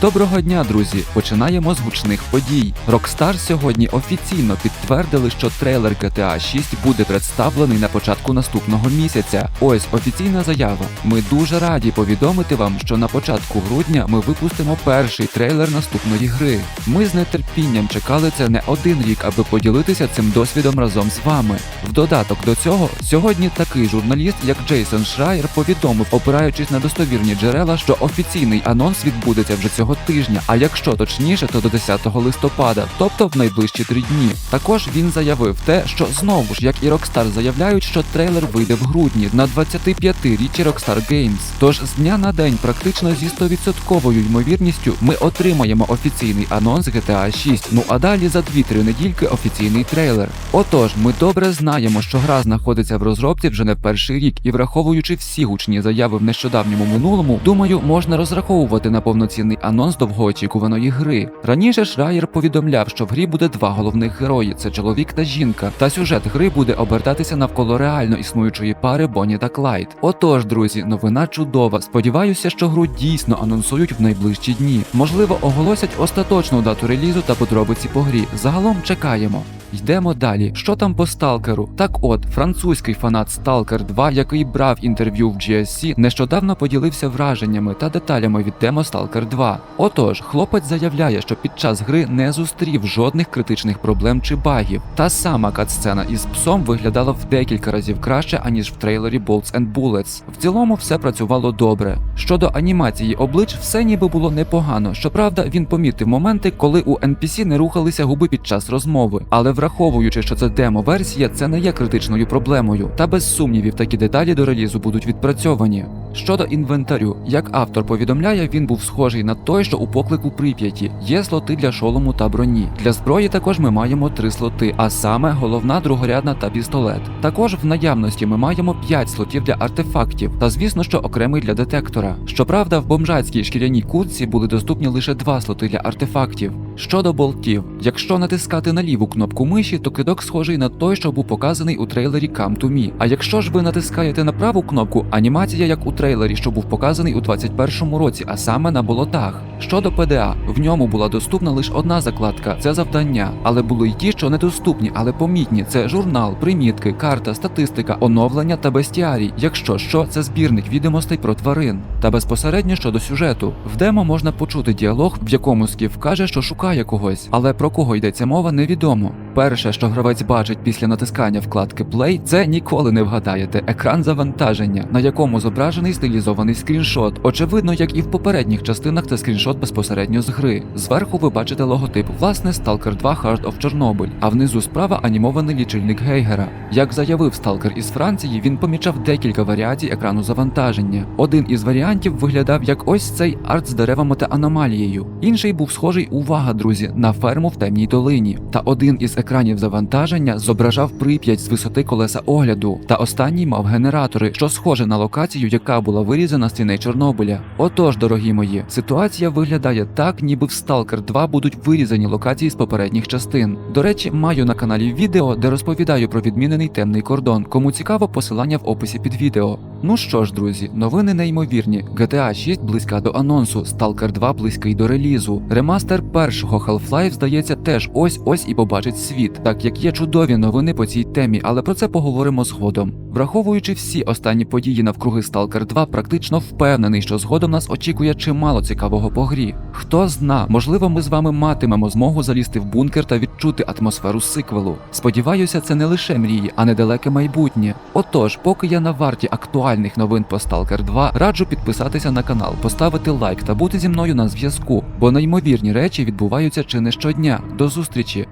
Доброго дня, друзі! Починаємо з гучних подій. Rockstar сьогодні офіційно підтвердили, що трейлер GTA 6 буде представлений на початку наступного місяця. Ось офіційна заява. Ми дуже раді повідомити вам, що на початку грудня ми випустимо перший трейлер наступної гри. Ми з нетерпінням чекали це не один рік, аби поділитися цим досвідом разом з вами. В додаток до цього, сьогодні такий журналіст, як Джейсон Шрайер, повідомив, опираючись на достовірні джерела, що офіційний анонс відбудеться вже цього тижня. А якщо точніше, то до 10 листопада, тобто в найближчі три дні. Також він заявив те, що знову ж, як і Rockstar заявляють, що трейлер вийде в грудні на 25-річчі Rockstar Games. Тож з дня на день, практично зі 100% ймовірністю, ми отримаємо офіційний анонс GTA 6. Ну а далі за 2-3 недільки офіційний трейлер. Отож, ми добре знаємо, що гра знаходиться в розробці вже не перший рік, і враховуючи всі гучні заяви в нещодавньому минулому, думаю, можна розраховувати на повноцінний анонс довгоочікуваної гри. Раніше Шрайер повідомляв, що в грі буде два головних герої: це чоловік та жінка. Та сюжет гри буде обертатися навколо реально існуючої пари Бонні та Клайд. Отож, друзі, новина чудова. Сподіваюся, що гру дійсно анонсують в найближчі дні. Можливо, оголосять остаточну дату релізу та подробиці по грі. Загалом чекаємо. Йдемо далі. Що там по сталкеру? Так от, французький фанат Stalker 2, який брав інтерв'ю в GSC, нещодавно поділився враженнями та деталями від демо Stalker 2. Отож, хлопець заявляє, що під час гри не зустрів жодних критичних проблем чи багів. Та сама катсцена із псом виглядала в декілька разів краще, аніж в трейлері Bolts and Bullets. В цілому все працювало добре. Щодо анімації облич, все ніби було непогано. Щоправда, він помітив моменти, коли у NPC не рухалися губи під час розмови. Але враховуючи, що це демо-версія, це не є критичною проблемою. Та без сумнівів такі деталі до релізу будуть відпрацьовані. Щодо інвентарю, як автор повідомляє, він був схожий на той, що у поклику Прип'яті. Є слоти для шолому та броні. Для зброї також ми маємо три слоти, а саме головна, другорядна та пістолет. Також в наявності ми маємо 5 слотів для артефактів, та звісно, що окремий для детектора. Щоправда, в бомжацькій шкіряній куртці були доступні лише два слоти для артефактів. Щодо болтів, якщо натискати на ліву кнопку миші, то кидок схожий на той, що був показаний у трейлері Come to Me. А якщо ж ви натискаєте на праву кнопку, анімація як у трейлері, що був показаний у 21-му році, а саме на болотах. Щодо ПДА, в ньому була доступна лише одна закладка це завдання, але були й ті, що недоступні, але помітні. Це журнал, примітки, карта, статистика, оновлення та бестіарій. Якщо що, це збірник відомостей про тварин. Та безпосередньо щодо сюжету. В демо можна почути діалог, в якому Скіф каже, що шукає когось, але про кого йдеться мова, невідомо. Перше, що гравець бачить після натискання вкладки Play, це ніколи не вгадаєте екран завантаження, на якому зображений стилізований скріншот. Очевидно, як і в попередніх частинах, це скріншот безпосередньо з гри. Зверху ви бачите логотип, власне, Stalker 2 Heart of Chernobyl, а внизу справа анімований лічильник Гейгера. Як заявив Сталкер із Франції, він помічав декілька варіацій екрану завантаження. Один із варіантів виглядав як ось цей арт з деревами та аномалією. Інший був схожий, увага, друзі, на ферму в темній долині. Та один із екранів завантаження зображав прип'ять з висоти колеса огляду. Та останній мав генератори, що схоже на локацію, яка була вирізана з стіней Чорнобиля. Отож, дорогі мої, ситуація виглядає так, ніби в Stalker 2 будуть вирізані локації з попередніх частин. До речі, маю на каналі відео, де розповідаю про відмінений темний кордон. Кому цікаво, посилання в описі під відео. Ну що ж, друзі, новини неймовірні. GTA 6 близька до анонсу, Stalker 2 близький до релізу. Ремастер першого Half-Life, здається, теж ось ось і побачить світ, так як є чудові новини по цій темі, але про це поговоримо згодом. Враховуючи всі останні події навкруги Stalker 2, практично впевнений, що згодом нас очікує чимало цікавого по грі. Хто зна, можливо, ми з вами матимемо змогу залізти в бункер та відчути атмосферу сиквелу. Сподіваюся, це не лише мрії, а недалеке майбутнє. Отож, поки я на варті актуальних новин по Stalker 2, раджу підписатися на канал, поставити лайк та бути зі мною на зв'язку, бо неймовірні речі відбуваються чи не щодня. До зустрічі!